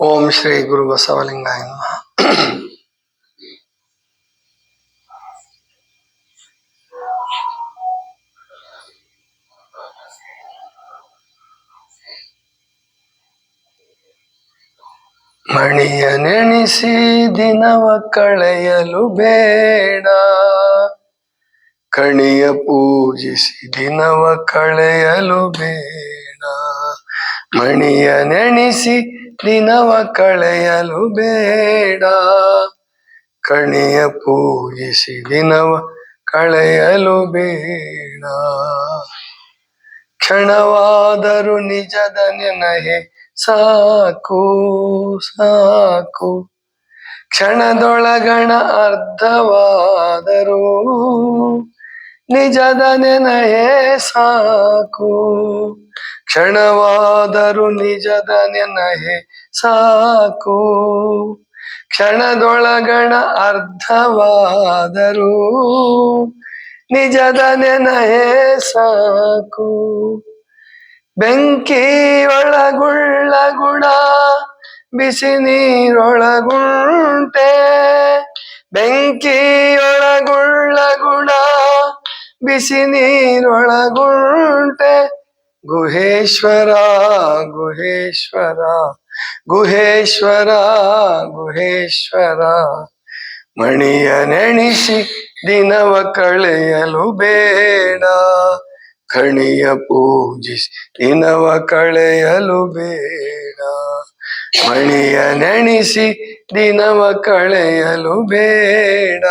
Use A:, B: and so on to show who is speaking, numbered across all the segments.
A: ಓಂ ಶ್ರೀ ಗುರು ಬಸವಲಿಂಗಾಯ ನಮಃ ಮಣಿಯ ನೆನೆಸಿ ದಿನವ ಕಳೆಯಲು ಬೇಡ ಕಣಿಯ ಪೂಜಿಸಿ ದಿನವ ಕಳೆಯಲು ಬೇಡ ಮಣಿಯ ನೆನೆಸಿ ದಿನವ ಕಳೆಯಲು ಬೇಡ. ಕಣಿಯ ಪೂಜಿಸಿ ದಿನವ ಕಳೆಯಲು ಬೇಡ. ಕ್ಷಣವಾದರೂ ನಿಜದ ನೆನಹೆ ಸಾಕು ಸಾಕು. ಕ್ಷಣದೊಳಗಣ ಅರ್ಧವಾದರೂ ನಿಜದ ನೆನಹೆ ಸಾಕು. ಕ್ಷಣವಾದರೂ ನಿಜದ ನೆನಹೆ ಸಾಕು. ಕ್ಷಣದೊಳಗಣ ಅರ್ಧವಾದರೂ ನಿಜದ ನೆನಹೆ ಸಾಕು. ಬೆಂಕಿಯೊಳಗುಳ್ಳ ಗುಣ, ಬಿಸಿ ನೀರೊಳಗುಂಟೆ. ಬೆಂಕಿಯೊಳಗುಳ್ಳ ಗುಣ, ಬಿಸಿ ನೀರೊಳಗುಂಟೆ. ಗುಹೇಶ್ವರ ಗುಹೇಶ್ವರ ಗುಹೇಶ್ವರ ಗುಹೇಶ್ವರ. ಮಣಿಯ ನೆಣಿಸಿ ದಿನವ ಕಳೆಯಲು ಬೇಡ. ಕಣಿಯ ಪೂಜಿಸಿ ದಿನವ ಕಳೆಯಲು ಬೇಡ. ಮಣಿಯ ನೆಣಿಸಿ ದಿನವ ಕಳೆಯಲು ಬೇಡ.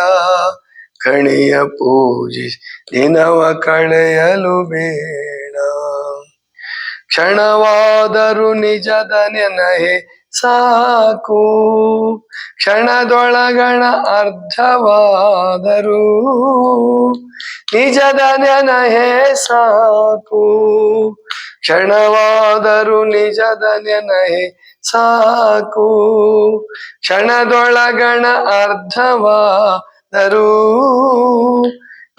A: ಕಣಿಯ ಪೂಜಿಸಿ ದಿನವ ಕಳೆಯಲು ಬೇಡ. ಕ್ಷಣವಾದರೂ ನಿಜದ ನೆನಹೆ ಸಾಕು. ಕ್ಷಣದೊಳಗಣ ಅರ್ಧವಾದರೂ ನಿಜದ ನೆನಹೆ ಸಾಕು. ಕ್ಷಣವಾದರೂ ನಿಜದ ನೆನಹೆ ಸಾಕು. ಕ್ಷಣದೊಳಗಣ ಅರ್ಧವಾದರೂ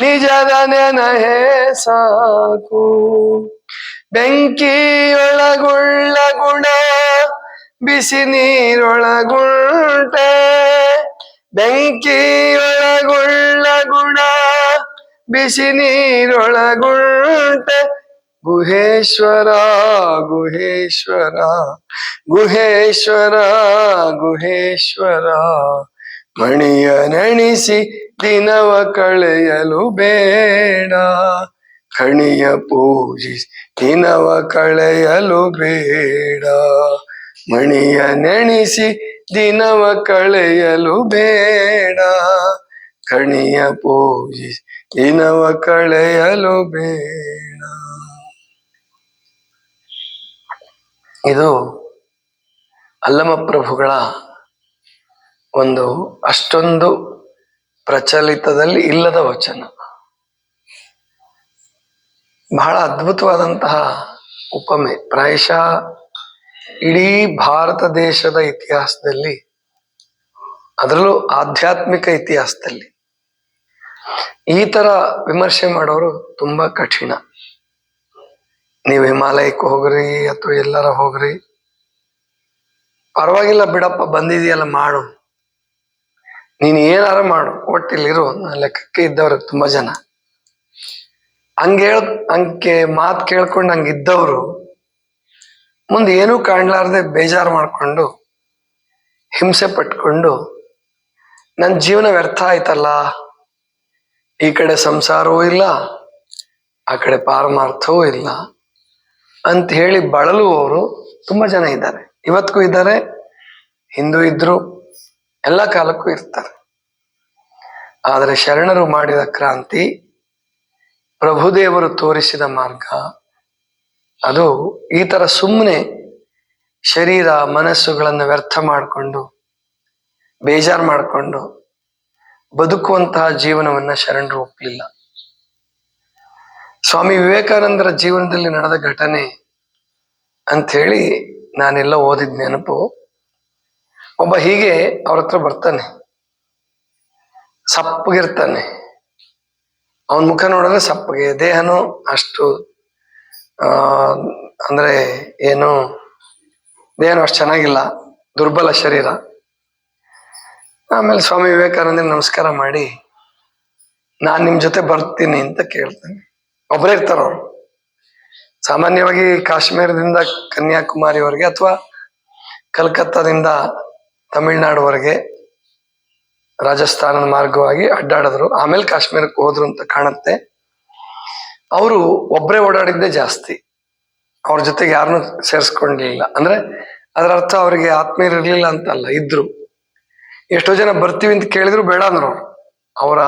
A: ನಿಜದ ನೆನಹೆ ಸಾಕು. ಬೆಂಕಿಯೊಳಗುಳ್ಳ ಗುಣ, ಬಿಸಿ ನೀರೊಳಗುಂಟೆ. ಬೆಂಕಿಯೊಳಗುಳ್ಳ ಗುಣ, ಬಿಸಿ ನೀರೊಳಗುಂಟೆ. ಗುಹೇಶ್ವರ ಗುಹೇಶ್ವರ ಗುಹೇಶ್ವರ ಗುಹೇಶ್ವರ. ಮಣಿಯ ನಣಿಸಿ ದಿನವ ಕಳೆಯಲು ಬೇಡ. ಕಣಿಯ ಪೂಜಿಸಿ ದಿನವ ಕಳೆಯಲು ಬೇಡ. ಮಣಿಯ ನೆಣಿಸಿ, ದಿನವ ಕಳೆಯಲು ಬೇಡ. ಕಣಿಯ ಪೂಜಿಸಿ ದಿನವ ಕಳೆಯಲು ಬೇಡ. ಇದು ಅಲ್ಲಮ ಪ್ರಭುಗಳ ಒಂದು ಅಷ್ಟೊಂದು ಪ್ರಚಲಿತದಲ್ಲಿ ಇಲ್ಲದ ವಚನ. ಬಹಳ ಅದ್ಭುತವಾದಂತಹ ಉಪಮೆ. ಪ್ರಾಯಶಃ ಇಡೀ ಭಾರತ ದೇಶದ ಇತಿಹಾಸದಲ್ಲಿ, ಅದರಲ್ಲೂ ಆಧ್ಯಾತ್ಮಿಕ ಇತಿಹಾಸದಲ್ಲಿ ಈ ತರ ವಿಮರ್ಶೆ ಮಾಡೋರು ತುಂಬಾ ಕಠಿಣ. ನೀವು ಹಿಮಾಲಯಕ್ಕೆ ಹೋಗ್ರಿ ಅಥವಾ ಎಲ್ಲರ ಹೋಗ್ರಿ. ಪರವಾಗಿಲ್ಲ ಬಿಡಪ್ಪ, ಬಂದಿದೆಯಲ್ಲ ಮಾಡು. ನೀನು ಏನಾರ ಮಾಡು, ಒಟ್ಟಿಲ್ಲಿರು. ಲೆಕ್ಕಕ್ಕೆ ಇದ್ದವ್ರು ತುಂಬಾ ಜನ. ಹಂಗ ಹೇಳ್, ಹಂಗೆ ಮಾತು ಕೇಳ್ಕೊಂಡು ಹಂಗಿದ್ದವರು ಮುಂದೆ ಏನೂ ಕಾಣ್ಲಾರ್ದೆ ಬೇಜಾರು ಮಾಡ್ಕೊಂಡು, ಹಿಂಸೆ ಪಟ್ಕೊಂಡು ನನ್ನ ಜೀವನ ವ್ಯರ್ಥ ಆಯ್ತಲ್ಲ, ಈ ಕಡೆ ಸಂಸಾರವೂ ಇಲ್ಲ, ಆ ಕಡೆ ಪಾರಮಾರ್ಥವೂ ಇಲ್ಲ ಅಂತ ಹೇಳಿ ಬಳಲುವವರು ತುಂಬಾ ಜನ ಇದ್ದಾರೆ. ಇವತ್ತಿಗೂ ಇದ್ದಾರೆ, ಹಿಂದೂ ಇದ್ರು, ಎಲ್ಲ ಕಾಲಕ್ಕೂ ಇರ್ತಾರೆ. ಆದರೆ ಶರಣರು ಮಾಡಿದ ಕ್ರಾಂತಿ ಪ್ರಭುದೇವರು ತೋರಿಸಿದ ಮಾರ್ಗ. ಅದು ಈ ತರ ಸುಮ್ಮನೆ ಶರೀರ, ಮನಸ್ಸುಗಳನ್ನು ವ್ಯರ್ಥ ಮಾಡಿಕೊಂಡು, ಬೇಜಾರು ಮಾಡಿಕೊಂಡು ಬದುಕುವಂತಹ ಜೀವನವನ್ನ ಶರಣರು ಒಪ್ಪಲಿಲ್ಲ ಸ್ವಾಮಿ ವಿವೇಕಾನಂದರ ಜೀವನದಲ್ಲಿ ನಡೆದ ಘಟನೆ ಅಂತ ಹೇಳಿ ನಾನೆಲ್ಲ ಓದಿದ ನೆನಪು. ಒಬ್ಬ ಹೀಗೆ ಅವ್ರ ಹತ್ರ ಬರ್ತಾನೆ. ಸಪ್ಪಗಿರ್ತಾನೆ. ಅವನ ಮುಖ ನೋಡಿದ್ರೆ ಸಪ್ಪಗೆ ದೇಹನು ಅಷ್ಟು ಅಂದ್ರೆ ಏನು, ದೇಹನು ಅಷ್ಟು ಚೆನ್ನಾಗಿಲ್ಲ, ದುರ್ಬಲ ಶರೀರ. ಆಮೇಲೆ ಸ್ವಾಮಿ ವಿವೇಕಾನಂದ ನಮಸ್ಕಾರ ಮಾಡಿ, ನಾನ್ ನಿಮ್ ಜೊತೆ ಬರ್ತೀನಿ ಅಂತ ಕೇಳ್ತೇನೆ. ಒಬ್ಬರೇ ಇರ್ತಾರ ಸಾಮಾನ್ಯವಾಗಿ ಕಾಶ್ಮೀರದಿಂದ ಕನ್ಯಾಕುಮಾರಿವರೆಗೆ ಅಥವಾ ಕಲ್ಕತ್ತಾದಿಂದ ತಮಿಳ್ನಾಡುವರೆಗೆ ರಾಜಸ್ಥಾನದ ಮಾರ್ಗವಾಗಿ ಅಡ್ಡಾಡಿದ್ರು. ಆಮೇಲೆ ಕಾಶ್ಮೀರಕ್ಕೆ ಹೋದ್ರು ಅಂತ ಕಾಣುತ್ತೆ. ಅವರು ಒಬ್ಬರೇ ಓಡಾಡಿದ್ದೇ ಜಾಸ್ತಿ. ಅವ್ರ ಜೊತೆಗೆ ಯಾರನ್ನೂ ಸೇರಿಸ್ಕೊಂಡಿಲ್ಲ. ಅಂದ್ರೆ ಅದರ ಅರ್ಥ ಅವರಿಗೆ ಆತ್ಮೀಯರು ಇರಲಿಲ್ಲ ಅಂತಲ್ಲ, ಇದ್ರು. ಎಷ್ಟೋ ಜನ ಬರ್ತೀವಿ ಅಂತ ಕೇಳಿದ್ರು ಬೇಡ ಅಂದ್ರು ಅವ್ರು. ಅವರ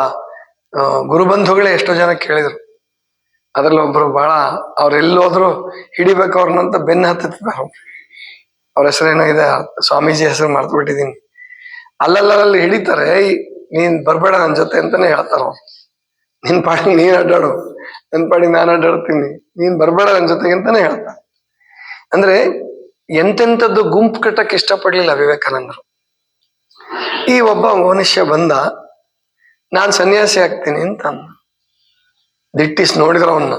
A: ಗುರುಬಂಧುಗಳೇ ಎಷ್ಟೋ ಜನ ಕೇಳಿದ್ರು. ಅದ್ರಲ್ಲಿ ಒಬ್ರು ಬಹಳ ಅವ್ರು ಎಲ್ಲಿ ಹೋದ್ರು ಹಿಡಿಬೇಕು ಅವ್ರನ್ನಂತ ಬೆನ್ನ ಹತ್ತಿದ್ದಾರೆ ಅವ್ರ. ಹೆಸರೇನೋ ಇದೆ, ಸ್ವಾಮೀಜಿ ಹೆಸರು ಮರ್ತು ಅಲ್ಲಲ್ಲಲ್ಲಿ ಹಿಡಿತಾರೆ "ಏಯ್, ನೀನ್ ಬರ್ಬೇಡ ನನ್ ಜೊತೆ ಅಂತಾನೆ ಹೇಳ್ತಾರ ನಿನ್ ಪಾಡಿ ನೀನ್ ಅಡ್ಡಾಡು. ನನ್ ಪಾಡಿ ನಾನು ಅಡ್ಡಾಡ್ತೀನಿ. ನೀನ್ ಬರ್ಬೇಡ ನನ್ನ ಜೊತೆಗೆ ಅಂತಾನೆ ಹೇಳ್ತಾರೆ. ಅಂದ್ರೆ ಎಂತೆಂಥದ್ದು ಗುಂಪು ಕಟ್ಟಕ್ಕೆ ಇಷ್ಟಪಡ್ಲಿಲ್ಲ ವಿವೇಕಾನಂದರು. ಈ ಒಬ್ಬ ಮನುಷ್ಯ ಬಂದ ನಾನ್ ಸನ್ಯಾಸಿ ಆಗ್ತೀನಿ ಅಂತ ದಿಟ್ಟಿಸ್ ನೋಡಿದ್ರ ಅವನ್ನ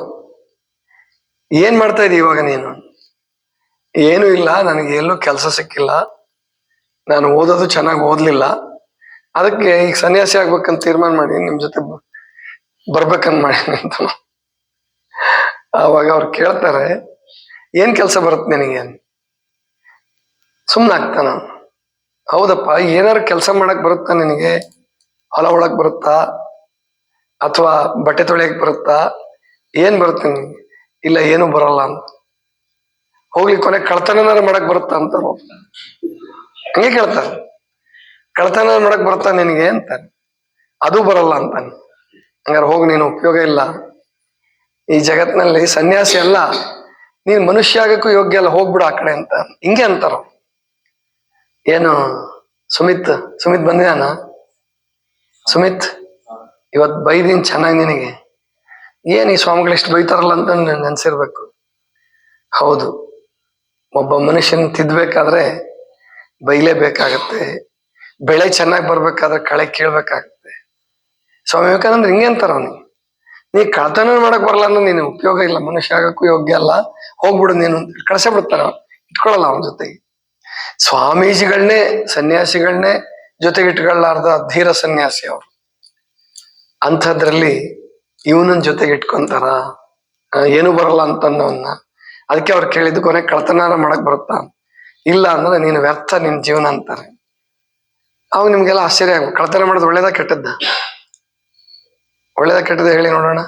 A: ಏನ್ ಮಾಡ್ತಾ ಇದ್ದೀವಿ ಇವಾಗ ನೀನು? ಏನು ಇಲ್ಲ ನನಗೆ ಎಲ್ಲೂ ಕೆಲಸ ಸಿಕ್ಕಿಲ್ಲ. ನಾನು ಓದೋದು ಚೆನ್ನಾಗಿ ಓದ್ಲಿಲ್ಲ. ಅದಕ್ಕೆ ಈಗ ಸನ್ಯಾಸಿ ಆಗ್ಬೇಕಂತ ತೀರ್ಮಾನ ಮಾಡಿ ನಿಮ್ ಜೊತೆ ಬರ್ಬೇಕಂತ ಮಾಡಿ ಅಂತ. ಅವಾಗ ಅವ್ರು ಕೇಳ್ತಾರೆ, ಏನ್ ಕೆಲಸ ಬರುತ್ತೆ ನಿನಗೆ? ಸುಮ್ಮನೆ ಆಗ್ತಾನ ಹೌದಪ್ಪ ಏನಾರು ಕೆಲಸ ಮಾಡಕ್ ಬರುತ್ತಾ ನಿನಗೆ? ಹೊಲ ಒಳಕ್ ಬರುತ್ತಾ? ಅಥವಾ ಬಟ್ಟೆ ತೊಳೆಯಕ್ ಬರುತ್ತಾ? ಏನ್ ಬರುತ್ತೆ ನಿನಗೆ? ಇಲ್ಲ, ಏನು ಬರಲ್ಲ ಅಂತ. ಹೋಗ್ಲಿ, ಕೊನೆ ಕಳ್ತನನಾರ ಮಾಡಕ್ ಬರುತ್ತಾ ಅಂತಾರ. ಹಂಗೆ ಕೇಳ್ತಾರೆ ಕಳ್ತನ ನೋಡಕ್ ಬರ್ತಾ ನಿನಗೆ ಅಂತಾನೆ ಅದು ಬರಲ್ಲ ಅಂತಾನೆ ಹಂಗಾರೆ ಹೋಗಿ, ನೀನು ಉಪಯೋಗ ಇಲ್ಲ. ಈ ಜಗತ್ತಿನಲ್ಲಿ ಸನ್ಯಾಸಿ ಅಲ್ಲ. ನೀನ್ ಮನುಷ್ಯ ಆಗಕ್ಕೂ ಯೋಗ್ಯ ಅಲ್ಲ, ಹೋಗ್ಬಿಡು ಆ ಕಡೆ ಅಂತ. ಹಿಂಗೆ ಅಂತಾರ ಏನು, ಸುಮಿತ್ ಸುಮಿತ್ ಬಂದಿದಾನ ಸುಮಿತ್, ಇವತ್ ಬೈದೀನಿ ಚೆನ್ನಾಗಿ ನಿನಗೆ. ಏನ್ ಈ ಸ್ವಾಮಿಗಳು ಇಷ್ಟು ಬೈತಾರಲ್ಲ ಅಂತ ನನ್ಗೆ ಅನ್ಸಿರ್ಬೇಕು ಹೌದು. ಒಬ್ಬ ಮನುಷ್ಯನ ತಿದ್ಬೇಕಾದ್ರೆ ಬೈಲೇಬೇಕಾಗತ್ತೆ. ಬೆಳೆ ಚೆನ್ನಾಗಿ ಬರ್ಬೇಕಾದ್ರೆ ಕಳೆ ಕೀಳ್ಬೇಕಾಗತ್ತೆ. ಸ್ವಾಮಿ ವಿವೇಕಾನಂದ್ರ ಹಿಂಗೆ ಅಂತಾರ ಅವನಿಗೆ ನೀ ಕಳ್ತನ ಮಾಡಕ್ ಬರಲ್ಲ ಅಂದ್ರೆ ನೀನು ಉಪಯೋಗ ಇಲ್ಲ, ಮನುಷ್ಯ ಆಗಕ್ಕೂ ಯೋಗ್ಯ ಅಲ್ಲ. ಹೋಗ್ಬಿಡು ನೀನು ಅಂತ ಕಳ್ಸೇ ಬಿಡ್ತಾರ ಇಟ್ಕೊಳಲ್ಲ ಅವನ ಜೊತೆಗೆ. ಸ್ವಾಮೀಜಿಗಳನ್ನೇ ಸನ್ಯಾಸಿಗಳನ್ನೇ ಜೊತೆಗೆ ಇಟ್ಕೊಳ್ಳಾರ್ದ ಧೀರ ಸನ್ಯಾಸಿ ಅವರು. ಅಂಥದ್ರಲ್ಲಿ ಇವನನ್ನ ಜೊತೆಗೆ ಇಟ್ಕೊಂತಾರ? ಏನು ಬರಲ್ಲ ಅಂತಂದವನ್ನ ಅದಕ್ಕೆ ಅವ್ರು ಕೇಳಿದ್ದು ಕೊನೆ ಕಳ್ತನ ಮಾಡಕ್ ಬರುತ್ತಾ? ಇಲ್ಲ ಅಂದ್ರೆ ನೀನು ವ್ಯರ್ಥ, ನಿನ್ ಜೀವನ ಅಂತಾರೆ. ಅವಾಗ ನಿಮ್ಗೆಲ್ಲ ಆಶ್ಚರ್ಯ ಆಗ್ಬೇಕು. ಕಳ್ತನ ಮಾಡೋದು ಒಳ್ಳೇದ ಕೆಟ್ಟದ್ದ? ಒಳ್ಳೇದ ಕೆಟ್ಟದ ಹೇಳಿ ನೋಡೋಣ.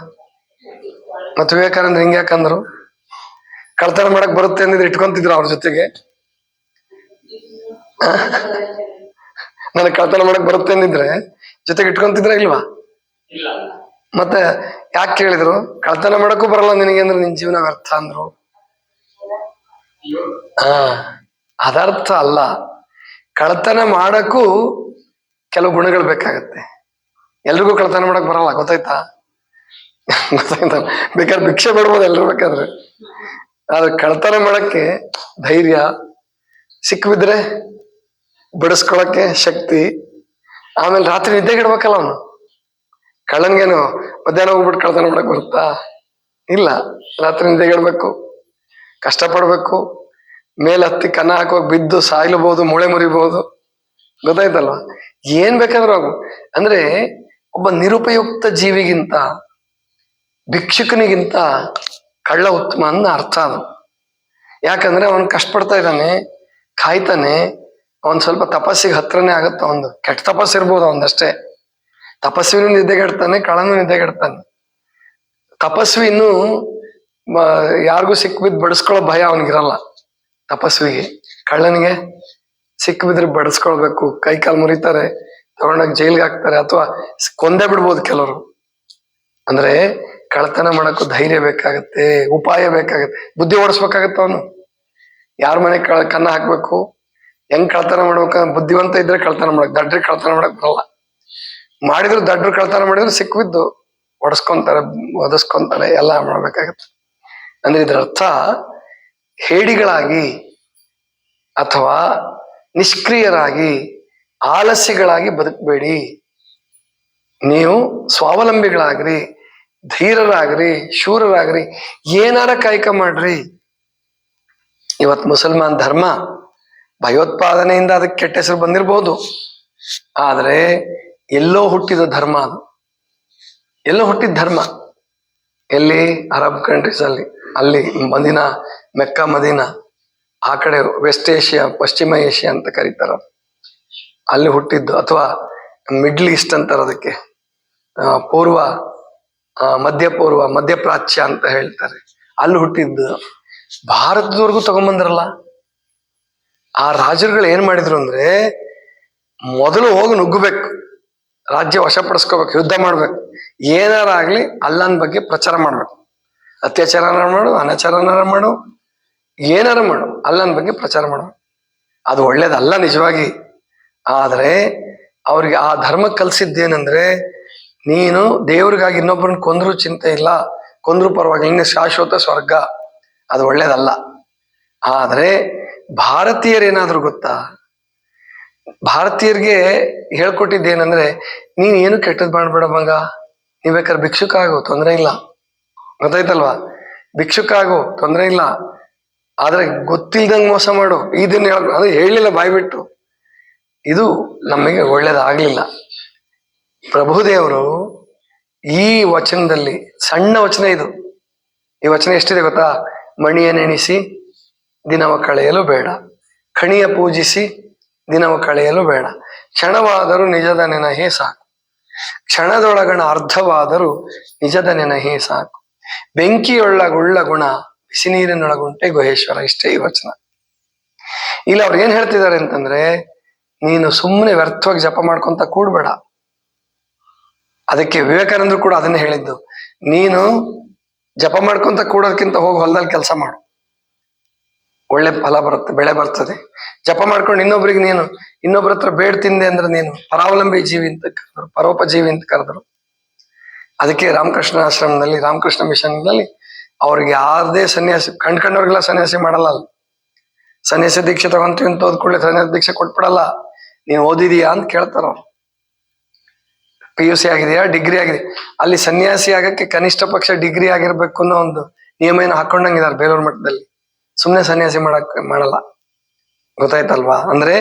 A: ಮತ್ತೆ ವಿವೇಕಾನಂದ ಹಿಂಗ ಯಾಕಂದ್ರು ಕಳ್ತನ ಮಾಡಕ್ ಬರುತ್ತೆ ಅಂದಿದ್ರೆ ಇಟ್ಕೊಂತಿದ್ರು ಅವ್ರ ಜೊತೆಗೆ. ನನಗೆ ಕಳ್ತನ ಮಾಡಕ್ ಬರುತ್ತೆ ಅಂದಿದ್ರೆ ಜೊತೆಗೆ ಇಟ್ಕೊಂತಿದ್ರ ಇಲ್ವಾ? ಮತ್ತೆ ಯಾಕೆ ಕೇಳಿದ್ರು? ಕಳ್ತನ ಮಾಡಕ್ಕೂ ಬರಲ್ಲ ನಿನಗೆ ಅಂದ್ರೆ ನಿನ್ ಜೀವನ ವ್ಯರ್ಥ ಅಂದ್ರು. ಹಾ ಅದರ್ಥ ಅಲ್ಲ. ಕಳ್ತನ ಮಾಡಕ್ಕೂ ಕೆಲವು ಗುಣಗಳು ಬೇಕಾಗತ್ತೆ. ಎಲ್ರಿಗೂ ಕಳ್ತನ ಮಾಡಕ್ ಬರಲ್ಲ, ಗೊತ್ತಾಯ್ತಾ? ಗೊತ್ತಾಯ್ತಾ? ಬೇಕಾದ್ರೆ ಭಿಕ್ಷೆ ಬಿಡ್ಬೋದು ಎಲ್ರು ಬೇಕಾದ್ರೆ. ಆದ್ರೆ ಕಳ್ತನ ಮಾಡಕ್ಕೆ ಧೈರ್ಯ, ಸಿಕ್ಬಿದ್ರೆ ಬಿಡಿಸ್ಕೊಳಕ್ಕೆ ಶಕ್ತಿ, ಆಮೇಲೆ ರಾತ್ರಿ ನಿದ್ದೆಗಿಡ್ಬೇಕಲ್ಲ ಅವನು. ಕಳ್ಳನ್ಗೇನು ಮಧ್ಯಾಹ್ನ ಹೋಗ್ಬಿಟ್ಟು ಕಳ್ತನ ಮಾಡಕ್ ಬರುತ್ತಾ? ಇಲ್ಲ. ರಾತ್ರಿ ನಿದ್ದೆಗಿಡ್ಬೇಕು ಕಷ್ಟಪಡ್ಬೇಕು ಮೇಲೆ ಹತ್ತಿ ಕನ್ನ ಹಾಕೋಕ್ ಬಿದ್ದು ಸಾಯ್ಲಬಹುದು ಮೂಳೆ ಮುರಿಬಹುದು ಗೊತ್ತಾಯ್ತಲ್ವಾ? ಏನ್ ಬೇಕಾದ್ರೂ ಆಗು. ಅಂದ್ರೆ ಒಬ್ಬ ನಿರುಪಯುಕ್ತ ಜೀವಿಗಿಂತ, ಭಿಕ್ಷುಕನಿಗಿಂತ ಕಳ್ಳ ಉತ್ತಮ ಅನ್ನ ಅರ್ಥ ಅದು. ಯಾಕಂದ್ರೆ ಅವನ್ ಕಷ್ಟಪಡ್ತಾ ಇದ್ದಾನೆ, ಕಾಯ್ತಾನೆ, ಅವನ್ ಸ್ವಲ್ಪ ತಪಸ್ಸಿಗೆ ಹತ್ರನೇ ಆಗತ್ತ ಒಂದು. ಕೆಟ್ಟ ತಪಸ್ಸು ಇರ್ಬೋದು ಅವನಷ್ಟೇ ತಪಸ್ವಿನೂ ನಿದ್ದೆಗೆಡ್ತಾನೆ, ಕಳ್ಳನೂ ನಿದ್ದೆಗೆಡ್ತಾನೆ. ತಪಸ್ವಿನೂ ಯಾರಿಗೂ ಸಿಕ್ಬಿದ್ ಬಡಿಸ್ಕೊಳ್ಳೋ ಭಯ ಅವನಿಗಿರಲ್ಲ. ತಪಸ್ವಿಗೆ. ಕಳ್ಳನಿಗೆ ಸಿಕ್ಬಿದ್ರೆ ಬಡಿಸ್ಕೊಳ್ಬೇಕು. ಕೈ ಕಾಲು ಮುರಿತಾರೆ, ತಗೊಂಡಾಗ ಜೈಲ್ಗೆ ಹಾಕ್ತಾರೆ ಅಥವಾ ಕೊಂದೇ ಬಿಡ್ಬೋದು ಕೆಲವರು. ಅಂದ್ರೆ ಕಳ್ತನ ಮಾಡಕ್ಕೂ ಧೈರ್ಯ ಬೇಕಾಗತ್ತೆ, ಉಪಾಯ ಬೇಕಾಗತ್ತೆ. ಬುದ್ಧಿ ಓಡಿಸ್ಬೇಕಾಗತ್ತೆ ಅವನು. ಯಾರ ಮನೆ ಕನ್ನ ಹಾಕ್ಬೇಕು? ಹೆಂಗ್ ಕಳ್ತನ ಮಾಡ್ಬೇಕು? ಬುದ್ಧಿವಂತ ಇದ್ರೆ ಕಳ್ತನ ಮಾಡಕ್ ದಡ್ರಿ ಕಳ್ತನ ಮಾಡಕ್ ಬರಲ್ಲ. ಮಾಡಿದ್ರು ದಡ್ರು ಕಳ್ತನ ಮಾಡಿದ್ರು ಸಿಕ್ಕಿದ್ದು ಒಡಸ್ಕೊಂತಾರೆ ಒದಸ್ಕೊಂತಾರೆ, ಎಲ್ಲ ಮಾಡ್ಬೇಕಾಗತ್ತೆ. ಅಂದ್ರೆ ಇದ್ರ ಅರ್ಥ ಹೇಡಿಗಳಾಗಿ ಅಥವಾ ನಿಷ್ಕ್ರಿಯರಾಗಿ, ಆಲಸ್ಯಗಳಾಗಿ ಬದುಕಬೇಡಿ. ನೀವು ಸ್ವಾವಲಂಬಿಗಳಾಗ್ರಿ, ಧೀರರಾಗ್ರಿ, ಶೂರರಾಗ್ರಿ, ಏನಾರ ಕಾಯಕ ಮಾಡ್ರಿ. ಇವತ್ ಮುಸಲ್ಮಾನ್ ಧರ್ಮ ಭಯೋತ್ಪಾದನೆಯಿಂದ ಅದಕ್ಕೆ ಕೆಟ್ಟ ಹೆಸರು ಬಂದಿರಬಹುದು ಆದರೆ ಎಲ್ಲೋ ಹುಟ್ಟಿದ ಧರ್ಮ ಅದು. ಎಲ್ಲೋ ಹುಟ್ಟಿದ ಧರ್ಮ. ಎಲ್ಲಿ? ಅರಬ್ ಕಂಟ್ರೀಸ್ ಅಲ್ಲಿ. ಅಲ್ಲಿ ಮದಿನಾ ಮೆಕ್ಕ ಮದೀನಾ, ಆ ಕಡೆ ವೆಸ್ಟ್ ಏಷ್ಯಾ ಪಶ್ಚಿಮ ಏಷ್ಯಾ ಅಂತ ಕರೀತಾರ. ಅಲ್ಲಿ ಹುಟ್ಟಿದ್ದು ಅಥವಾ ಮಿಡ್ಲ್ ಈಸ್ಟ್ ಅಂತಾರ ಅದಕ್ಕೆ. ಪೂರ್ವ ಮಧ್ಯ ಪೂರ್ವ ಮಧ್ಯಪ್ರಾಚ್ಯ ಅಂತ ಹೇಳ್ತಾರೆ. ಅಲ್ಲಿ ಹುಟ್ಟಿದ್ದು. ಭಾರತದವರೆಗೂ ತಗೊಂಬಂದ್ರಲ್ಲ? ಆ ರಾಜರುಗಳು ಏನ್ ಮಾಡಿದ್ರು ಅಂದ್ರೆ, ಮೊದಲು ಹೋಗಿ ನುಗ್ಗಬೇಕು. ರಾಜ್ಯ ವಶಪಡಿಸ್ಕೋಬೇಕು, ಯುದ್ಧ ಮಾಡ್ಬೇಕು. ಏನಾರ ಆಗ್ಲಿ ಅಲ್ಲಾನ್ ಬಗ್ಗೆ ಪ್ರಚಾರ ಮಾಡ್ಬೇಕು. ಅತ್ಯಾಚಾರನಾರ ಮಾಡು ಅನಾಚಾರನಾರ ಮಾಡು ಏನಾರ ಮಾಡು ಅಲ್ಲನ ಬಗ್ಗೆ ಪ್ರಚಾರ ಮಾಡು ಅದು ಒಳ್ಳೇದಲ್ಲ ನಿಜವಾಗಿ. ಆದರೆ ಅವ್ರಿಗೆ ಆ ಧರ್ಮ ಕಲಿಸಿದ್ದೇನೆಂದ್ರೆ ನೀನು ದೇವ್ರಿಗಾಗಿ ಇನ್ನೊಬ್ಬರನ್ನ ಕೊಂದ್ರು ಚಿಂತೆ ಇಲ್ಲ, ಕೊಂದ್ರು ಪರವಾಗಿಲ್ಲ, ನಿನ್ನ ಶಾಶ್ವತ ಸ್ವರ್ಗ. ಅದು ಒಳ್ಳೇದಲ್ಲ. ಆದರೆ ಭಾರತೀಯರೇನಾದ್ರೂ ಗೊತ್ತಾ? ಭಾರತೀಯರಿಗೆ ಹೇಳ್ಕೊಟ್ಟಿದ್ದೇನೆಂದ್ರೆ ನೀನ್ ಏನು ಕೆಟ್ಟದ್ ಮಾಡ್ಬೇಡ ಮಂಗ. ನೀವ್ ಬೇಕಾದ್ರೆ ಭಿಕ್ಷುಕ ಆಗು ತೊಂದರೆ ಇಲ್ಲ. ಗೊತ್ತಾಯ್ತಲ್ವಾ? ಭಿಕ್ಷುಕ ಆಗು ತೊಂದರೆ ಇಲ್ಲ. ಆದ್ರೆ ಗೊತ್ತಿಲ್ದಂಗ್ ಮೋಸ ಮಾಡು. ಇದನ್ನ ಹೇಳ ಅದು ಹೇಳಿಲ್ಲ ಬಾಯ್ಬಿಟ್ಟು ಇದು ನಮಗೆ ಒಳ್ಳೇದಾಗ್ಲಿಲ್ಲ. ಪ್ರಭುದೇವರು ಈ ವಚನದಲ್ಲಿ, ಸಣ್ಣ ವಚನ ಇದು. ಈ ವಚನ ಎಷ್ಟಿದೆ ಗೊತ್ತಾ? ಮಣಿಯ ಮಣಿಯನೆಣಿಸಿ ದಿನವ ಕಳೆಯಲು ಬೇಡ. ಕಣಿಯ ಪೂಜಿಸಿ, ದಿನವ ಕಳೆಯಲು ಬೇಡ. ಕ್ಷಣವಾದರೂ ನಿಜದ ನೆನಹೇ ಸಾಕು. ಕ್ಷಣದೊಳಗಣ ಅರ್ಧವಾದರೂ ನಿಜದ ನೆನಹೇ ಸಾಕು. ಬೆಂಕಿಯೊಳಗುಳ್ಳ ಗುಣ ಬಿಸಿ ನೀರಿನೊಳಗುಂಟೆ ಗುಹೇಶ್ವರ. ಇಷ್ಟೇ ಈ ವಚನ. ಇಲ್ಲಿ ಅವ್ರು ಏನ್ ಹೇಳ್ತಿದ್ದಾರೆ ಅಂತಂದ್ರೆ, ನೀನು ಸುಮ್ಮನೆ ವ್ಯರ್ಥವಾಗಿ ಜಪ ಮಾಡ್ಕೊಂತ ಕೂಡ್ಬೇಡ. ಅದಕ್ಕೆ ವಿವೇಕಾನಂದರು ಕೂಡ ಅದನ್ನೇ ಹೇಳಿದ್ದು. ನೀನು ಜಪ ಮಾಡ್ಕೊಂತ ಕೂಡೋದಕ್ಕಿಂತ ಹೋಗಿ ಹೊಲದಲ್ಲಿ ಕೆಲಸ ಮಾಡು. ಒಳ್ಳೆ ಫಲ ಬರುತ್ತೆ, ಬೆಳೆ ಬರ್ತದೆ. ಜಪ ಮಾಡ್ಕೊಂಡು ಇನ್ನೊಬ್ರಿಗೆ ನೀನು, ಇನ್ನೊಬ್ರ ಹತ್ರ ಬೇಡ್ ತಿಂದೆ ಅಂದ್ರೆ ನೀನು ಪರಾವಲಂಬಿ ಜೀವಿ ಅಂತ ಕರೆದ್ರು, ಪರೋಪಜೀವಿ ಅಂತ ಕರೆದ್ರು. ಅದಕ್ಕೆ ರಾಮಕೃಷ್ಣ ಆಶ್ರಮದಲ್ಲಿ, ರಾಮಕೃಷ್ಣ ಮಿಷನ್ನಲ್ಲಿ ಅವ್ರಿಗೆ ಯಾರದೇ ಸನ್ಯಾಸಿ ಕಂಡ್ಕೊಂಡವ್ರಿಗೆಲ್ಲ ಸನ್ಯಾಸಿ ಮಾಡಲ್ಲ ಸನ್ಯಾಸಿ ದೀಕ್ಷೆ ತಗೊಂತೀವಿ ಅಂತ ಓದ್ಕೊಳ್ಳಿ ಸನ್ಯಾಸಿ ದೀಕ್ಷೆ ಕೊಟ್ಬಿಡಲ್ಲ. ನೀನ್ ಓದಿದೀಯಾ ಅಂತ ಕೇಳ್ತಾರ ಅವ್ರು. ಪಿ ಯು ಸಿ ಆಗಿದೆಯಾ? ಡಿಗ್ರಿ ಆಗಿದೆ. ಅಲ್ಲಿ ಸನ್ಯಾಸಿ ಆಗಕ್ಕೆ ಕನಿಷ್ಠ ಪಕ್ಷ ಡಿಗ್ರಿ ಆಗಿರ್ಬೇಕು ಅನ್ನೋ ಒಂದು ನಿಯಮ ಏನು ಹಾಕೊಂಡಂಗಿದ್ದಾರೆ ಬೇಲೂರು ಮಠದಲ್ಲಿ. ಸುಮ್ಮನೆ ಸನ್ಯಾಸಿ ಮಾಡಕ್, ಮಾಡಲ್ಲ. ಗೊತ್ತಾಯ್ತಲ್ವಾ? ಅಂದ್ರೆ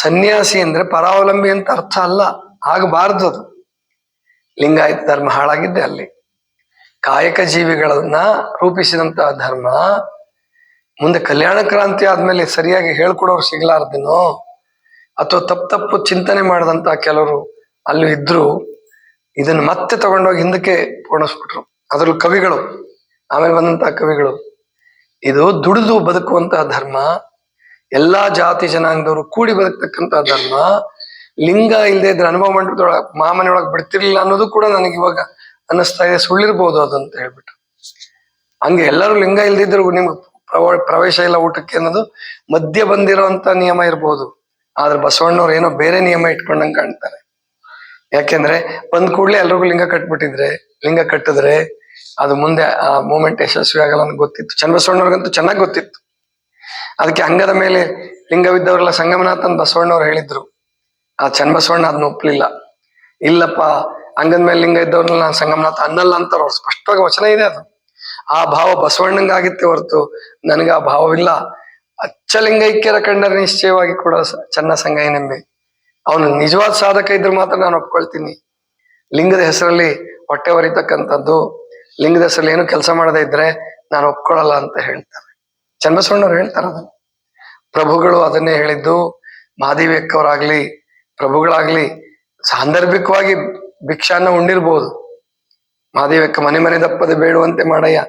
A: ಸನ್ಯಾಸಿ ಅಂದ್ರೆ ಪರಾವಲಂಬಿ ಅಂತ ಅರ್ಥ ಅಲ್ಲ. ಆಗಬಾರ್ದು ಅದು. ಲಿಂಗಾಯತ ಧರ್ಮ ಹಾಳಾಗಿದ್ದೆ ಅಲ್ಲಿ. ಕಾಯಕ ಜೀವಿಗಳನ್ನ ರೂಪಿಸಿದಂತಹ ಧರ್ಮ, ಮುಂದೆ ಕಲ್ಯಾಣ ಕ್ರಾಂತಿ ಆದ್ಮೇಲೆ ಸರಿಯಾಗಿ ಹೇಳ್ಕೊಡೋರು ಸಿಗ್ಲಾರ್ದೇನೋ, ಅಥವಾ ತಪ್ಪು ತಪ್ಪು ಚಿಂತನೆ ಮಾಡಿದಂತ ಕೆಲವರು ಅಲ್ಲಿ ಇದ್ರು ಇದನ್ನ ಮತ್ತೆ ತಗೊಂಡೋಗಿ ಹಿಂದಕ್ಕೆ ಪೋಣಿಸ್ಬಿಟ್ರು. ಅದ್ರಲ್ಲಿ ಕವಿಗಳು, ಆಮೇಲೆ ಬಂದಂತಹ ಕವಿಗಳು. ಇದು ದುಡಿದು ಬದುಕುವಂತಹ ಧರ್ಮ, ಎಲ್ಲಾ ಜಾತಿ ಜನಾಂಗದವರು ಕೂಡಿ ಬದುಕ್ತಕ್ಕಂತಹ ಧರ್ಮ, ಲಿಂಗ ಇಲ್ಲದೆ ಇದ್ರೆ ಅನುಭವ ಮಂಟಪದೊಳಗ ಮಾಮನೆಯೊಳಗೆ ಬಿಡ್ತಿರ್ಲಿಲ್ಲ ಅನ್ನೋದು ಕೂಡ ನನಗೆ ಇವಾಗ ಅನ್ನಿಸ್ತಾ ಇದೆ, ಸುಳ್ಳಿರ್ಬೋದು ಅದಂತ ಹೇಳ್ಬಿಟ್ಟು. ಹಂಗೆ ಎಲ್ಲರೂ ಲಿಂಗ ಇಲ್ದಿದ್ರು ನಿಮ್ಗೆ ಪ್ರವ- ಪ್ರವೇಶ ಇಲ್ಲ ಊಟಕ್ಕೆ ಅನ್ನೋದು ಮಧ್ಯ ಬಂದಿರೋಂತ ನಿಯಮ ಇರ್ಬೋದು. ಆದ್ರೆ ಬಸವಣ್ಣವ್ರು ಏನೋ ಬೇರೆ ನಿಯಮ ಇಟ್ಕೊಂಡಂಗೆ ಕಾಣ್ತಾರೆ. ಯಾಕೆಂದ್ರೆ ಬಂದ್ ಕೂಡ್ಲೆ ಎಲ್ರಿಗೂ ಲಿಂಗ ಕಟ್ಬಿಟ್ಟಿದ್ರೆ, ಲಿಂಗ ಕಟ್ಟಿದ್ರೆ ಅದು ಮುಂದೆ ಆ ಮೂಮೆಂಟ್ ಯಶಸ್ವಿ ಆಗಲ್ಲ ಅಂತ ಗೊತ್ತಿತ್ತು. ಚನ್ನಬಸವಣ್ಣವ್ರಿಗಂತೂ ಚೆನ್ನಾಗಿ ಗೊತ್ತಿತ್ತು. ಅದಕ್ಕೆ ಅಂಗದ ಮೇಲೆ ಲಿಂಗವಿದ್ದವರೆಲ್ಲ ಸಂಗಮನಾಥನ್ ಬಸವಣ್ಣವ್ರು ಹೇಳಿದ್ರು. ಆ ಚನ್ನಬಸವಣ್ಣ ಅದನ್ನ ಒಪ್ಲಿಲ್ಲ. ಇಲ್ಲಪ್ಪ ಅಂಗದ ಮೇಲೆ ಲಿಂಗ ಇದ್ದವ್ರನ್ನ ನಾನು ಸಂಗಮನಾಥ ಅನ್ನಲ್ಲ ಅಂತಾರ ಅವ್ರು. ಸ್ಪಷ್ಟವಾಗಿ ವಚನ ಇದೆ ಅದು. ಆ ಭಾವ ಬಸವಣ್ಣಂಗಾಗಿತ್ತೆ ಹೊರತು ನನಗೆ ಆ ಭಾವವಿಲ್ಲ. ಅಚ್ಚಲಿಂಗೈಕ್ಯರ ಕಂಡರೆ ನಿಶ್ಚಯವಾಗಿ ಕೂಡ ಚೆನ್ನ ಸಂಗಯ್ಯನೆಂಬೆ ಅವನು ನಿಜವಾದ ಸಾಧಕ ಇದ್ರೆ ಮಾತ್ರ ನಾನು ಒಪ್ಕೊಳ್ತೀನಿ. ಲಿಂಗದ ಹೆಸರಲ್ಲಿ ಹೊಟ್ಟೆ ಹೊರಿತಕ್ಕಂಥದ್ದು ಲಿಂಗದ ಹೆಸರಲ್ಲಿ ಏನು ಕೆಲಸ ಮಾಡದೇ ಇದ್ರೆ ನಾನು ಒಪ್ಕೊಳ್ಳಲ್ಲ ಅಂತ ಹೇಳ್ತಾರೆ. ಚನ್ನಬಸವಣ್ಣವ್ರು ಹೇಳ್ತಾರೆ ಅದನ್ನು. ಪ್ರಭುಗಳು ಅದನ್ನೇ ಹೇಳಿದ್ದು ಮಹಾದೇವಿಯಕ್ಕವರಾಗ್ಲಿ ಪ್ರಭುಗಳಾಗ್ಲಿ ಸಾಂದರ್ಭಿಕವಾಗಿ ಭಿಕ್ಷಾನ್ನ ಉಂಡಿರ್ಬೋದು ಮಹಾದೇವಕ್ಕ ಮನೆ ಮನೆ ದಪ್ಪದೆ ಬೇಡುವಂತೆ ಮಾಡಯ್ಯ.